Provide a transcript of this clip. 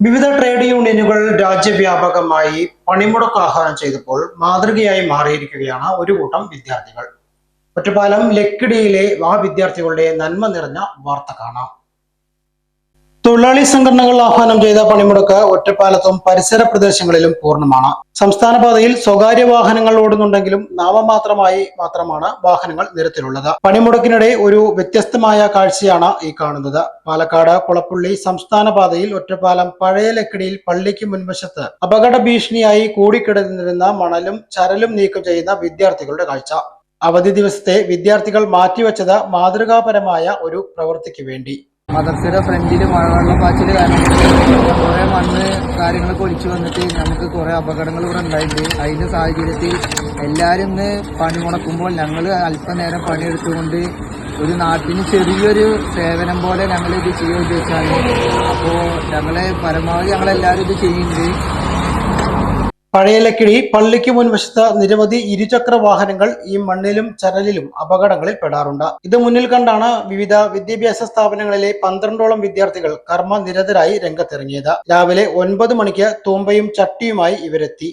വിവിധ ട്രേഡ് യൂണിയനുകൾ രാജ്യവ്യാപകമായി പണിമുടക്ക് ആഹ്വാനം ചെയ്തപ്പോൾ മാതൃകയായി മാറിയിരിക്കുകയാണ് ഒരു കൂട്ടം വിദ്യാർത്ഥികൾ. ഒറ്റപ്പാലം ലക്കിടിയിലെ ആ വിദ്യാർത്ഥികളുടെ നന്മ നിറഞ്ഞ വാർത്ത കാണാം. തൊഴിലാളി സംഘടനകൾ ആഹ്വാനം ചെയ്ത പണിമുടക്ക് ഒറ്റപ്പാലത്തും പരിസര പ്രദേശങ്ങളിലും പൂർണമാണ്. സംസ്ഥാന പാതയിൽ സ്വകാര്യ വാഹനങ്ങൾ ഓടുന്നുണ്ടെങ്കിലും നാമമാത്രമായി മാത്രമാണ് വാഹനങ്ങൾ നിരത്തിലുള്ളത്. പണിമുടക്കിനിടെ ഒരു വ്യത്യസ്തമായ കാഴ്ചയാണ് ഈ കാണുന്നത്. പാലക്കാട് കുളപ്പുള്ളി സംസ്ഥാന പാതയിൽ ഒറ്റപ്പാലം പഴയ ലക്കിടിയിൽ പള്ളിക്ക് മുൻവശത്ത് അപകട ഭീഷണിയായി കൂടിക്കിടന്നിരുന്ന മണലും ചരലും നീക്കം ചെയ്യുന്ന വിദ്യാർത്ഥികളുടെ കാഴ്ച. അവധി ദിവസത്തെ വിദ്യാർത്ഥികൾ മാറ്റിവെച്ചത് മാതൃകാപരമായ ഒരു പ്രവൃത്തിക്ക് വേണ്ടി. മദർസയുടെ ഫ്രണ്ടിൽ മഴവെള്ളം പാച്ചിൽ കാരണം കുറേ മണ്ണ് കാര്യങ്ങളൊക്കെ ഒലിച്ചു വന്നിട്ട് നമുക്ക് കുറേ അപകടങ്ങൾ ഇവിടെ ഉണ്ടായിട്ടുണ്ട്. അതിന്റെ സാഹചര്യത്തിൽ എല്ലാവരും ഇന്ന് പണി മുടക്കുമ്പോൾ ഞങ്ങൾ അല്പനേരം പണിയെടുത്തുകൊണ്ട് ഒരു നാട്ടിന് ചെറിയൊരു സേവനം പോലെ ഞങ്ങൾ ഇത് ചെയ്യാൻ ഉദ്ദേശിച്ചാണ്. അപ്പോൾ ഞങ്ങളെ പരമാവധി ഞങ്ങളെല്ലാവരും ഇത് ചെയ്യുന്നുണ്ട്. പഴയലക്കിടി പള്ളിക്ക് മുൻവശത്ത് നിരവധി ഇരുചക്ര വാഹനങ്ങൾ ഈ മണ്ണിലും ചരലിലും അപകടങ്ങളിൽ പെടാറുണ്ട്. ഇത് മുന്നിൽ കണ്ടാണ് വിവിധ വിദ്യാഭ്യാസ സ്ഥാപനങ്ങളിലെ പന്ത്രണ്ടോളം വിദ്യാർത്ഥികൾ കർമ്മനിരതരായി രംഗത്തിറങ്ങിയത്. രാവിലെ ഒൻപത് മണിക്ക് തൂമ്പയും ചട്ടിയുമായി ഇവരെത്തി.